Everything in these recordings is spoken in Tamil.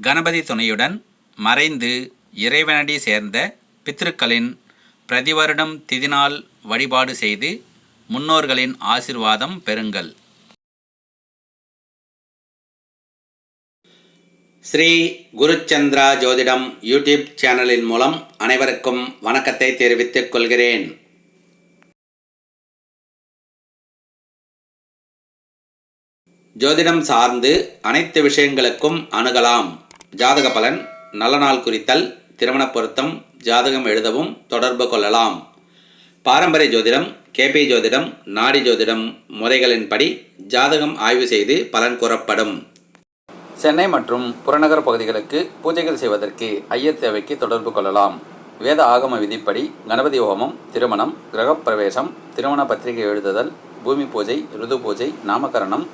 கணபதி துணையுடன் மறைந்து இறைவனடி சேர்ந்த பித்ருக்களின் பிரதிவருடம் திதிநாள் வழிபாடு செய்து முன்னோர்களின் ஆசிர்வாதம் பெறுங்கள். ஸ்ரீ குருச்சந்திரா ஜோதிடம் யூடியூப் சேனலின் மூலம் அனைவருக்கும் வணக்கத்தை தெரிவித்துக் கொள்கிறேன். ஜோதிடம் சார்ந்து அனைத்து விஷயங்களுக்கும் அணுகலாம். ஜாதக பலன் நல்ல நாள் குறித்தல் திருமண பொருத்தம் ஜாதகம் எழுதவும் தொடர்பு கொள்ளலாம். பாரம்பரிய ஜோதிடம் கேபி ஜோதிடம் நாடி ஜோதிடம் முறைகளின்படி ஜாதகம் ஆய்வு செய்து பலன் கூறப்படும். சென்னை மற்றும் புறநகர் பகுதிகளுக்கு பூஜைகள் செய்வதற்கு ஐயர் தேவைக்கு தொடர்பு கொள்ளலாம். வேத ஆகம விதிப்படி கணபதி ஹோமம் திருமணம் கிரகப்பிரவேசம் திருமண பத்திரிகை எழுதுதல் பூமி பூஜை ருது பூஜை நாமகரணம்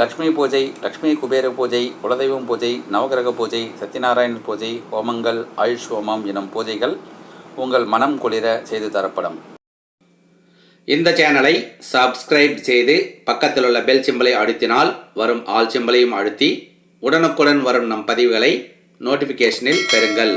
லக்ஷ்மி பூஜை லக்ஷ்மி குபேர பூஜை குலதெய்வம் பூஜை நவகிரக பூஜை சத்யநாராயண பூஜை ஹோமங்கள் ஆயுஷ் ஹோமம் எனும் பூஜைகள் உங்கள் மனம் குளிர செய்து தரப்படும். இந்த சேனலை சப்ஸ்கிரைப் செய்து பக்கத்தில் உள்ள பெல் சிம்பலை அழுத்தினால் வரும் ஆல் சிம்பலையும் அழுத்தி உடனுக்குடன் வரும் நம் பதிவுகளை நோட்டிஃபிகேஷனில் பெறுங்கள்.